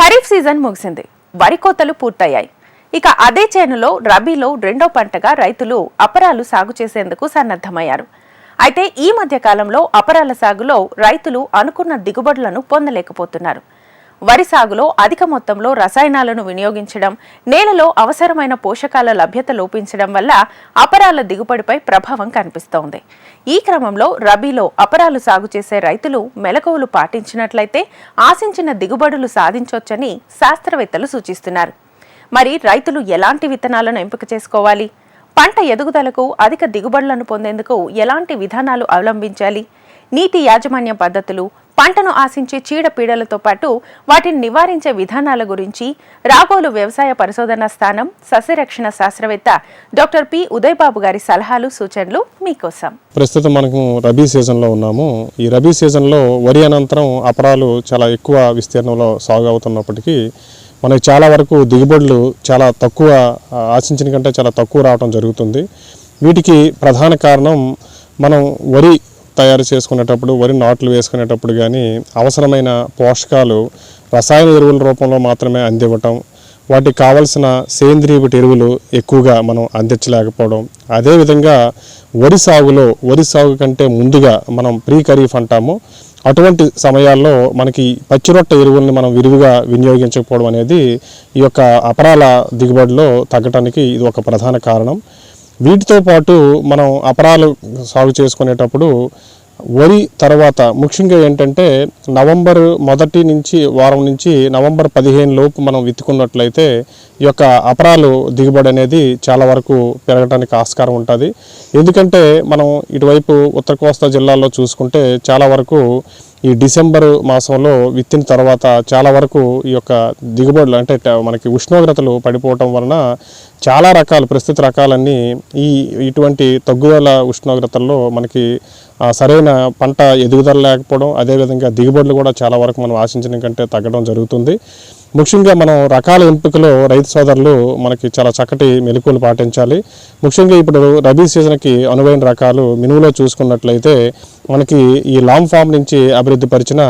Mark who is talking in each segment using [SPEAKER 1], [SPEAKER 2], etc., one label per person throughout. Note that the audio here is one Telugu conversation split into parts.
[SPEAKER 1] ఖరీఫ్ సీజన్ ముగిసింది. వరి కోతలు పూర్తయ్యాయి. ఇక అదే చేనులో రబీలో రెండో పంటగా రైతులు అపరాలు సాగు చేసేందుకు సన్నద్ధమయ్యారు. అయితే ఈ మధ్య కాలంలో అపరాల సాగులో రైతులు అనుకున్న దిగుబడులను పొందలేకపోతున్నారు. వరి సాగులో అధిక మొత్తంలో రసాయనాలను వినియోగించడం నేలలో అవసరమైన పోషకాల లభ్యత లోపించడం వల్ల అపరాల దిగుబడిపై ప్రభావం కనిపిస్తోంది. ఈ క్రమంలో రబీలో అపరాలు సాగు చేసే రైతులు మెలకువలు పాటించినట్లయితే ఆశించిన దిగుబడులు సాధించొచ్చని శాస్త్రవేత్తలు సూచిస్తున్నారు. మరి రైతులు ఎలాంటి విత్తనాలను ఎంపిక చేసుకోవాలి? పంట ఎదుగుదలకు అధిక దిగుబడులను పొందేందుకు ఎలాంటి విధానాలు అవలంబించాలి? నీటి యాజమాన్య పద్ధతులు పంటను ఆశించే చీడపీడలతో పాటు వాటిని నివారించే విధానాల గురించి రాగోలు వ్యవసాయ పరిశోధన స్థానం సస్యరక్షణ శాస్త్రవేత్త డాక్టర్ పి. ఉదయబాబు గారి సలహాలు సూచనలు మీకోసం.
[SPEAKER 2] ప్రస్తుతం మనకు రబీ సీజన్లో ఉన్నాము. ఈ రబీ సీజన్లో వరి అనంతరం అపరాలు చాలా ఎక్కువ విస్తీర్ణంలో సాగు అవుతున్నప్పటికీ మనకి చాలా వరకు దిగుబడులు చాలా తక్కువ ఆశించిన కంటే చాలా తక్కువ రావడం జరుగుతుంది. వీటికి ప్రధాన కారణం మనం వరి తయారు చేసుకునేటప్పుడు వరి నాట్లు వేసుకునేటప్పుడు కానీ అవసరమైన పోషకాలు రసాయన ఎరువుల రూపంలో మాత్రమే అందివ్వటం వాటికి కావలసిన సేంద్రీయ ఎరువులు ఎక్కువగా మనం అందించలేకపోవడం. అదేవిధంగా వరి సాగులో వరి సాగు కంటే ముందుగా మనం ప్రీ ఖరీఫ్ అంటాము. అటువంటి సమయాల్లో మనకి పచ్చిరొట్ట ఎరువుల్ని మనం విరివిగా వినియోగించకపోవడం అనేది ఈ యొక్క అపరాల దిగుబడిలో తగ్గటానికి ఇది ఒక ప్రధాన కారణం. వీటితో పాటు మనం అపరాలు సాగు చేసుకునేటప్పుడు వరి తర్వాత ముఖ్యంగా ఏంటంటే నవంబర్ మొదటి నుంచి వారం నుంచి నవంబర్ పదిహేను లోపు మనం విత్తుకున్నట్లయితే ఈ యొక్క అపరాలు దిగుబడి అనేది చాలా వరకు పెరగడానికి ఆస్కారం ఉంటుంది. ఎందుకంటే మనం ఇటువైపు ఉత్తర కోస్తా జిల్లాల్లో చూసుకుంటే చాలా వరకు ఈ డిసెంబర్ మాసంలో విత్తిన తర్వాత చాలా వరకు ఈ యొక్క దిగుబడులు అంటే మనకి ఉష్ణోగ్రతలు పడిపోవటం వలన చాలా రకాలు ప్రస్తుత రకాలన్నీ ఈ ఇటువంటి తగ్గుదల ఉష్ణోగ్రతల్లో మనకి సరైన పంట ఎదుగుదల లేకపోవడం అదేవిధంగా దిగుబడులు కూడా చాలా వరకు మనం ఆశించిన కంటే తగ్గడం జరుగుతుంది. ముఖ్యంగా మనం రకాల ఎంపికలో రైతు సోదరులు మనకి చాలా చక్కటి మెలకువలు పాటించాలి. ముఖ్యంగా ఇప్పుడు రబీ సీజన్కి అనువైన రకాలు మినువులో చూసుకున్నట్లయితే మనకి ఈ లాంగ్ ఫామ్ నుంచి అభివృద్ధి పరిచిన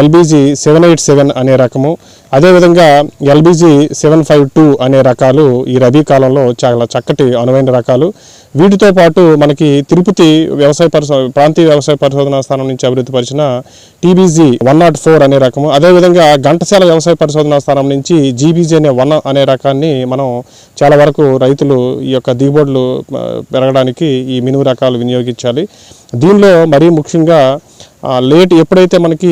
[SPEAKER 2] ఎల్బీజీ సెవెన్ ఎయిట్ సెవెన్ అనే రకము అదేవిధంగా ఎల్బీజీ సెవెన్ ఫైవ్ టూ అనే రకాలు ఈ రబీ కాలంలో చాలా చక్కటి అనువైన రకాలు. వీటితో పాటు మనకి తిరుపతి వ్యవసాయ పరిశో ప్రాంతీయ వ్యవసాయ పరిశోధనా స్థానం నుంచి అభివృద్ధి పరిచిన టీబీజీ వన్ నాట్ ఫోర్ అనే రకము అదేవిధంగా ఘంటసాల వ్యవసాయ పరిశోధనా స్థానం నుంచి జీబీజీ అనే వన్ అనే రకాన్ని మనం చాలా వరకు రైతులు ఈ యొక్క దిగుబడులు పెరగడానికి ఈ మినుము రకాలు వినియోగించాలి. దీనిలో మరీ ముఖ్యంగా లేట్ ఎప్పుడైతే మనకి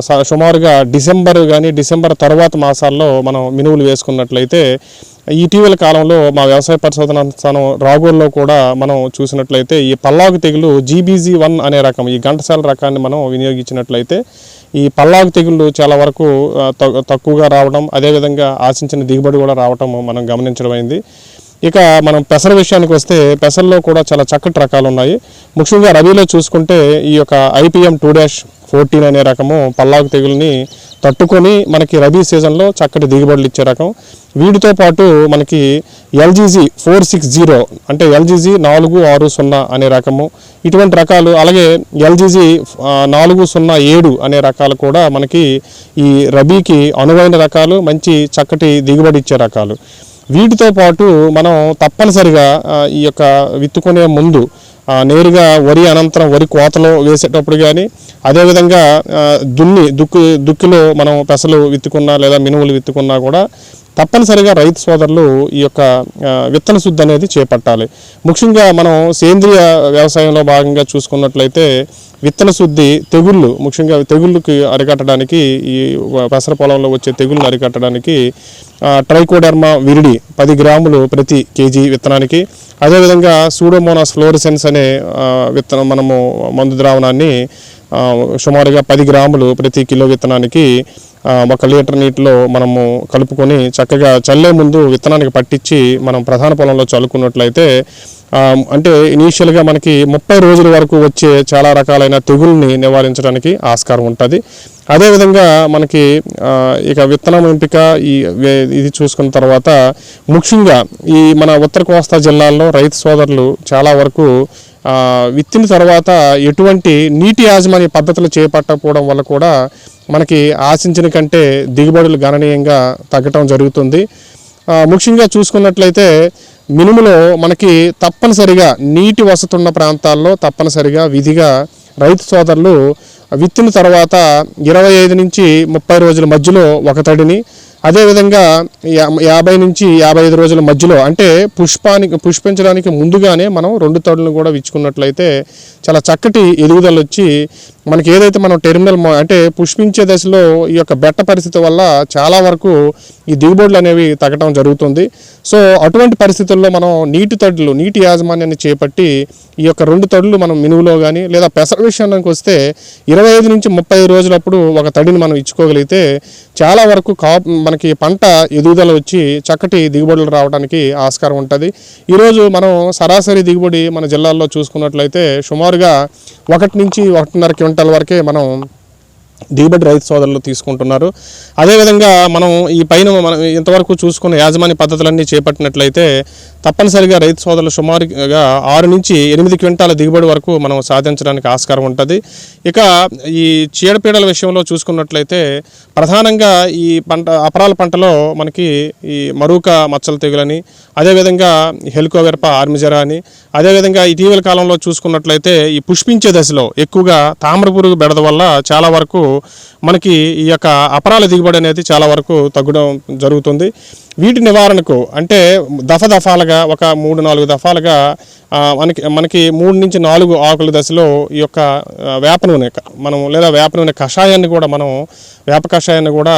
[SPEAKER 2] స- సుమారుగా డిసెంబర్ కానీ డిసెంబర్ తర్వాత మాసాల్లో మనం మినువులు వేసుకున్నట్లయితే ఇటీవల కాలంలో మా వ్యవసాయ పరిశోధన స్థానం రాగోల్లో కూడా మనం చూసినట్లయితే ఈ పల్లాగు తెగులు జీబీజీ వన్ అనే రకం ఈ ఘంటసాల రకాన్ని మనం వినియోగించినట్లయితే ఈ పల్లాగు తెగుళ్ళు చాలా వరకు తక్కువగా రావడం అదేవిధంగా ఆశించిన దిగుబడి కూడా రావడం మనం గమనించడం అయింది. ఇక మనం పెసర విషయానికి వస్తే పెసల్లో కూడా చాలా చక్కటి రకాలు ఉన్నాయి. ముఖ్యంగా రబీలో చూసుకుంటే ఈ యొక్క ఐపీఎం టూ డాష్ ఫోర్టీన్ అనే రకము పల్లాకు తెగుల్ని తట్టుకొని మనకి రబీ సీజన్లో చక్కటి దిగుబడులు ఇచ్చే రకం. వీటితో పాటు మనకి ఎల్జీజీ ఫోర్ సిక్స్ జీరో అంటే ఎల్జీజీ నాలుగు ఆరు సున్నా అనే రకము. ఇటువంటి రకాలు అలాగే ఎల్జీజీ నాలుగు సున్నా ఏడు అనే రకాలు కూడా మనకి ఈ రబీకి అనువైన రకాలు మంచి చక్కటి దిగుబడి ఇచ్చే రకాలు. వీటితో పాటు మనం తప్పనిసరిగా ఈ యొక్క విత్తుకునే ముందు నేరుగా వరి అనంతరం వరి కోతలో వేసేటప్పుడు కానీ అదేవిధంగా దున్ని దుక్కు దుక్కిలో మనం పెసలు విత్తుకున్నా లేదా మినుములు విత్తుకున్నా కూడా తప్పనిసరిగా రైతు సోదరులు ఈ యొక్క విత్తన శుద్ధి అనేది చేపట్టాలి. ముఖ్యంగా మనం సేంద్రియ వ్యవసాయంలో భాగంగా చూసుకున్నట్లయితే విత్తన శుద్ధి తెగుళ్ళు ముఖ్యంగా తెగుళ్ళకి అరికట్టడానికి ఈ పెసర పొలంలో వచ్చే తెగుళ్ళు అరికట్టడానికి ట్రైకోడర్మా విరిడి పది గ్రాములు ప్రతి కేజీ విత్తనానికి. అదేవిధంగా సూడోమోనాస్ ఫ్లోరిసెన్స్ అనే విత్తనం మనము మందు ద్రావణాన్ని సుమారుగా పది గ్రాములు ప్రతి కిలో విత్తనానికి ఒక లీటర్ నీటిలో మనము కలుపుకొని చక్కగా చల్లే ముందు విత్తనానికి పట్టించి మనం ప్రధాన పొలంలో చల్లుకున్నట్లయితే అంటే ఇనీషియల్గా మనకి ముప్పై రోజుల వరకు వచ్చే చాలా రకాలైన తెగుల్ని నివారించడానికి ఆస్కారం ఉంటుంది. అదేవిధంగా మనకి ఇక విత్తనం ఎంపిక ఈ ఇది చూసుకున్న తర్వాత ముఖ్యంగా ఈ మన ఉత్తర కోస్తా జిల్లాల్లో రైతు సోదరులు చాలా వరకు విత్తిన తర్వాత ఎటువంటి నీటి యాజమాన్య పద్ధతులు చేపట్టకపోవడం వల్ల కూడా మనకి ఆశించిన కంటే దిగుబడులు గణనీయంగా తగ్గటం జరుగుతుంది. ముఖ్యంగా చూసుకున్నట్లయితే మినుములో మనకి తప్పనిసరిగా నీటి వసతి ఉన్న ప్రాంతాల్లో తప్పనిసరిగా విధిగా రైతు సోదరులు విత్తిన తర్వాత ఇరవై ఐదు నుంచి ముప్పై రోజుల మధ్యలో ఒక తడిని అదేవిధంగా యాభై నుంచి యాభై ఐదు రోజుల మధ్యలో అంటే పుష్పానికి పుష్పించడానికి ముందుగానే మనం రెండు తడులను కూడా విచ్చుకున్నట్లయితే చాలా చక్కటి ఎదుగుదల వచ్చి మనకి ఏదైతే మనం టెర్మినల్ అంటే పుష్పించే దశలో ఈ యొక్క బెట్ట పరిస్థితి వల్ల చాలా వరకు ఈ దిగుబడులు అనేవి తగ్గటం జరుగుతుంది. సో అటువంటి పరిస్థితుల్లో మనం నీటి తడులు నీటి యాజమాన్యాన్ని చేపట్టి ఈ యొక్క రెండు తడులు మనం మినువులో కానీ లేదా పెసర విషయానికి వస్తే ఇరవై ఐదు నుంచి ముప్పై రోజులప్పుడు ఒక తడిని మనం ఇచ్చుకోగలిగితే చాలా వరకు కా మనకి పంట ఎదుగుదల వచ్చి చక్కటి దిగుబడులు రావడానికి ఆస్కారం ఉంటుంది. ఈరోజు మనం సరాసరి దిగుబడి మన జిల్లాల్లో చూసుకున్నట్లయితే సుమారుగా ఒకటి నుంచి ఒకటిన్నర క్వింటల్ వరకే మనం దిగుబడి రైతు సోదరులు తీసుకుంటున్నారు. అదేవిధంగా మనం ఈ పైన మనం ఇంతవరకు చూసుకున్న యాజమాన్య పద్ధతులన్నీ చేపట్టినట్లయితే తప్పనిసరిగా రైతు సోదరులు సుమారుగా ఆరు నుంచి ఎనిమిది క్వింటాల దిగుబడి వరకు మనం సాధించడానికి ఆస్కారం ఉంటుంది. ఇక ఈ చీడపీడల విషయంలో చూసుకున్నట్లయితే ప్రధానంగా ఈ పంట అపరాల పంటలో మనకి ఈ మరూక మచ్చల తెగులని అదేవిధంగా హెలికోవెర్ప ఆర్మిజరా అని అదేవిధంగా ఇటీవల కాలంలో చూసుకున్నట్లయితే ఈ పుష్పించే దశలో ఎక్కువగా తామ్ర పురుగు బెడద వల్ల చాలా వరకు మనకి ఈ యొక్క అపరాల దిగుబడి అనేది చాలా వరకు తగ్గడం జరుగుతుంది. వీటి నివారణకు అంటే దఫ దఫాలుగా ఒక మూడు నాలుగు దఫాలుగా మనకి మనకి మూడు నుంచి నాలుగు ఆకుల దశలో ఈ యొక్క వేప నూనె మనం లేదా వేప నూనె కషాయాన్ని కూడా మనం వేప కషాయాన్ని కూడా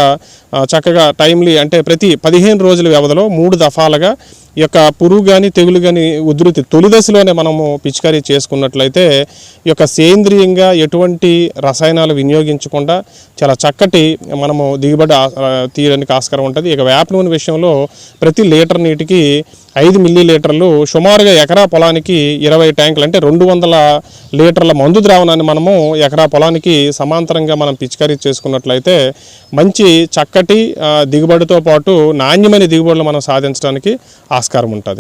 [SPEAKER 2] చక్కగా టైమ్లీ అంటే ప్రతి పదిహేను రోజుల వ్యవధిలో మూడు దఫాలుగా ఈ యొక్క పురుగు కానీ తెగులు కానీ ఉధృతి తొలి దశలోనే మనము పిచికారీ చేసుకున్నట్లయితే ఈ యొక్క సేంద్రియంగా ఎటువంటి రసాయనాలు వినియోగించకుండా చాలా చక్కటి మనము దిగుబడి తీయడానికి ఆస్కారం ఉంటుంది. ఇక వేప నూనె విషయంలో ప్రతి లీటర్ నీటికి ఐదు మిల్లీ లీటర్లు సుమారుగా ఎకరా పొలానికి ఇరవై ట్యాంకులు అంటే రెండు వందల లీటర్ల మందు ద్రావణాన్ని మనము ఎకరా పొలానికి సమాంతరంగా మనం పిచికారీ చేసుకున్నట్లయితే మంచి చక్కటి దిగుబడితో పాటు నాణ్యమైన దిగుబడులు మనం సాధించడానికి ఆస్కారం ఉంటుంది.